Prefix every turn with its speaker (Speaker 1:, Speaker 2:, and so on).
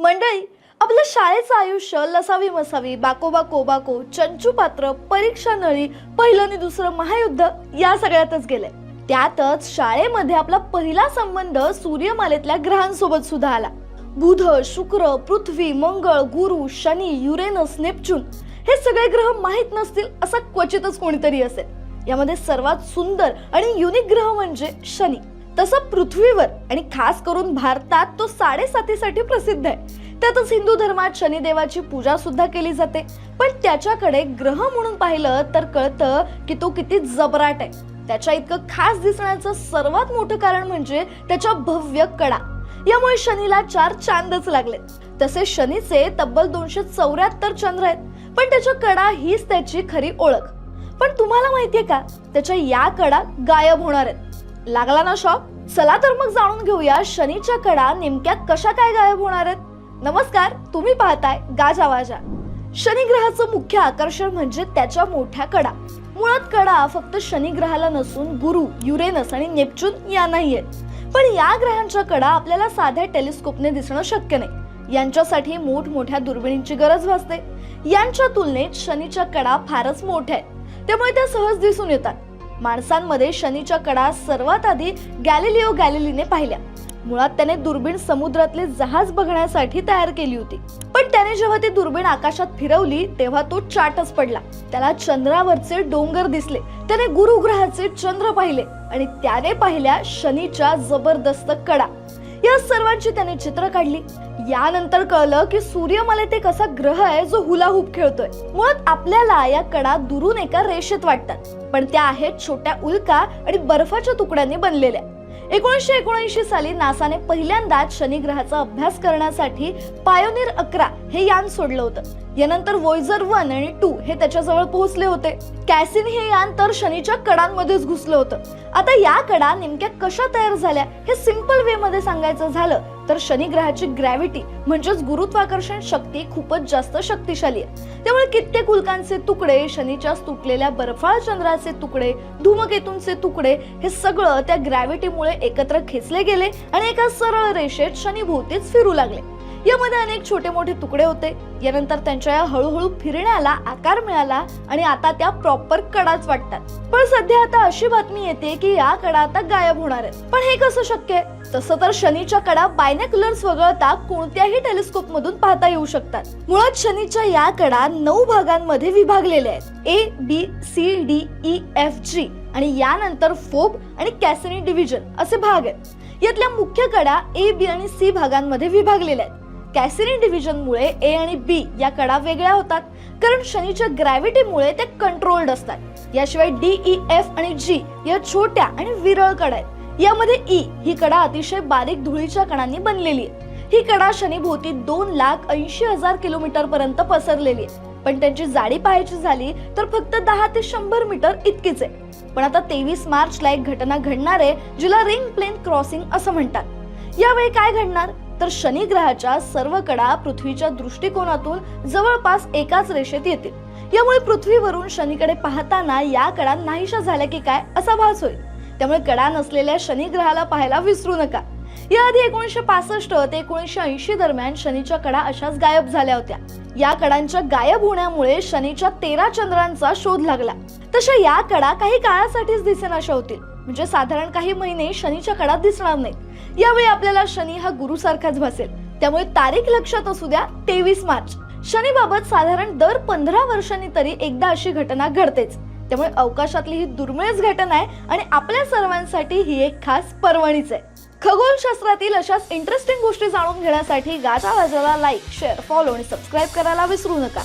Speaker 1: मंडळी आपलं शाळेचं आयुष्य लसावी मसावी बाकोबा कोबाको चंचू पात्र परीक्षा नळी पहिलं आणि दुसरं महायुद्ध या सगळ्यातच गेलंय. त्यातच शाळेमध्ये आपला पहिला संबंध सूर्यमालेतल्या ग्रहांसोबत सुद्धा आला. बुध शुक्र पृथ्वी मंगळ गुरु शनी युरेनस नेपच्यून हे सगळे ग्रह माहीत नसतील असा क्वचितच कोणीतरी असेल. यामध्ये सर्वात सुंदर आणि युनिक ग्रह म्हणजे शनी. तसं पृथ्वीवर आणि खास करून भारतात तो साडेसातीसाठी प्रसिद्ध आहे. त्यातच हिंदू धर्मात शनिदेवाची पूजा सुद्धा केली जाते. पण त्याच्याकडे ग्रह म्हणून पाहिलं तर कळतं की तो किती जबराट आहे. त्याच्या इतकं खास दिसण्याचं सर्वात मोठं कारण म्हणजे त्याच्या भव्य कडा. यामुळे शनीला चार चांदच लागले. तसे शनीचे तब्बल दोनशे चौऱ्याहत्तर चंद्र आहेत. पण त्याच्या कडा हीच त्याची खरी ओळख. पण तुम्हाला माहितीये का? त्याच्या या कडा गायब होणार आहेत. लागला ना शॉक? चला तर मग जाणून घेऊया शनीच्या कडा नेमक्या कशा काय गायब होणार आहेत. नमस्कार तुम्ही पाहताय गाजा वाजा. शनी ग्रहाचं मुख्य आकर्षण म्हणजे त्याच्या मोठ्या कडा. मुळात कडा फक्त शनी ग्रहाला नसून गुरु युरेनस आणि नेपच्यून यांनाही आहेत. पण या ग्रहांच्या कडा आपल्याला साध्या टेलिस्कोपने दिसणं शक्य नाही. यांच्यासाठी मोठमोठ्या दुर्बिणींची गरज भासते. यांच्या तुलनेत शनीच्या कडा फारच मोठ्या आहेत. त्यामुळे त्या सहज दिसून येतात. माणसांमध्ये शनीच्या कडा सर्वात आधी गॅलिलिओ गॅलिलीने पाहिल्या. मुळात त्याने दुर्बीण समुद्रातले जहाज बघण्यासाठी तयार केली होती. पण त्याने जेव्हा ती दुर्बीण आकाशात फिरवली तेव्हा तो चाटच पडला. त्याला चंद्रावरचे डोंगर दिसले. त्याने गुरुग्रहाचे चंद्र पाहिले आणि त्याने पाहिल्या शनीच्या जबरदस्त कडा. या सर्वांची त्याने चित्र काढली. यानंतर कळलं की सूर्यमालेत ते कसा ग्रह आहे जो हुलाहूप खेळतोय. मुळात आपल्याला या कडा दुरून एका रेषेत वाटतात. पण त्या आहेत छोट्या उल्का आणि बर्फाच्या तुकड्यांनी बनलेल्या. एकोणीसशे एकोणऐंशी साली नासाने पहिल्यांदाच शनिग्रहाचा अभ्यास करण्यासाठी पायोनिर अकरा हे यान सोडलं होतं. यानंतर वॉयझर वन आणि टू हे त्याच्याजवळ पोहोचले होते. कॅसिन हे यान तर शनीच्या कडांमध्येच घुसलं होतं. आता या कडा नेमक्या कशा तयार झाल्या हे सिंपल वे मध्ये सांगायचं झालं तर शनी ग्रहाची ग्रॅव्हिटी म्हणजेच गुरुत्वाकर्षण शक्ती खूपच जास्त शक्तिशाली आहे. त्यामुळे कित्येक उल्कांचे तुकडे शनीच्या तुटलेल्या बर्फाळ चंद्राचे तुकडे धूमकेतूंचे तुकडे हे सगळं त्या ग्रॅव्हिटीमुळे एकत्र खेचले गेले आणि एका सरळ रेषेत शनीभोवतीच फिरू लागले. यामध्ये अनेक छोटे मोठे तुकडे होते. यानंतर त्यांच्या या हळूहळू फिरण्याला आकार मिळाला आणि आता त्या प्रॉपर कडाच वाटतात. पण सध्या आता अशी बातमी येते की या कडा आता गायब होणार आहेत. पण हे कसं शक्य आहे? तसं तर शनीच्या कडा बायनेक्युलर्स वगळता कोणत्याही टेलिस्कोप मधून पाहता येऊ शकतात. मुळात शनीच्या या कडा नऊ भागांमध्ये विभागलेल्या आहेत. A B C D E F G आणि यानंतर फोब आणि कॅसिनी डिव्हिजन असे भाग आहेत. यातल्या मुख्य कडा ए बी आणि सी भागांमध्ये विभागलेल्या आहेत. कॅसिनी डिव्हिजनमुळे ए आणि बी या कडा वेगळ्या होतात कारण शनीच्या ग्रॅव्हिटीमुळे ते कंट्रोल्ड असतात. याशिवाय डी ई एफ आणि जी या छोट्या आणि विरळ कडा आहेत. यामध्ये ई ही कडा अतिशय बारीक धुळीच्या कणांनी बनलेली आहे. ही कडा शनीभोवती दोन लाख ऐंशी हजार किलोमीटर पर्यंत पसरलेली आहे. पण त्यांची जाडी पाहायची झाली तर फक्त दहा ते शंभर मीटर इतकीच आहे. पण आता तेवीस मार्चला एक घटना घडणार आहे जिला रिंग प्लेन क्रॉसिंग असं म्हणतात. यावेळी काय घडणार? तर शनी ग्रहाच्या सर्व कडा पृथ्वीच्या दृष्टिकोनातून जवळपास एकाच रेषेत येतील. यामुळे पृथ्वीवरून शनीकडे पाहताना या कडा नाहीशा झाल्या की काय असा भास होईल. त्यामुळे कडा नसलेल्या शनी ग्रहाला पाहायला विसरू नका. याआधी एकोणीसशे पासष्ट ते एकोणीसशे ऐंशी दरम्यान शनीच्या कडा अशाच गायब झाल्या होत्या. या कडांच्या गायब होण्यामुळे शनीच्या तेरा चंद्रांचा शोध लागला. तशा या कडा काही काळासाठीच दिसेनाशा होतील. म्हणजे साधारण काही महिने शनीच्या कडात दिसणार नाहीत. यावेळी आपल्याला शनी हा गुरुसारखाच भासेल. त्यामुळे तारीख लक्षात असू द्या तेवीस मार्च. शनीबाबत साधारण दर पंधरा वर्षांनी तरी एकदा अशी घटना घडतेच. त्यामुळे अवकाशातली ही दुर्मिळच घटना आहे आणि आपल्या सर्वांसाठी ही एक खास पर्वणीच आहे. खगोलशास्त्रातील अशाच इंटरेस्टिंग गोष्टी जाणून घेण्यासाठी गाजा वाजाला लाईक शेअर फॉलो आणि सबस्क्राईब करायला विसरू नका.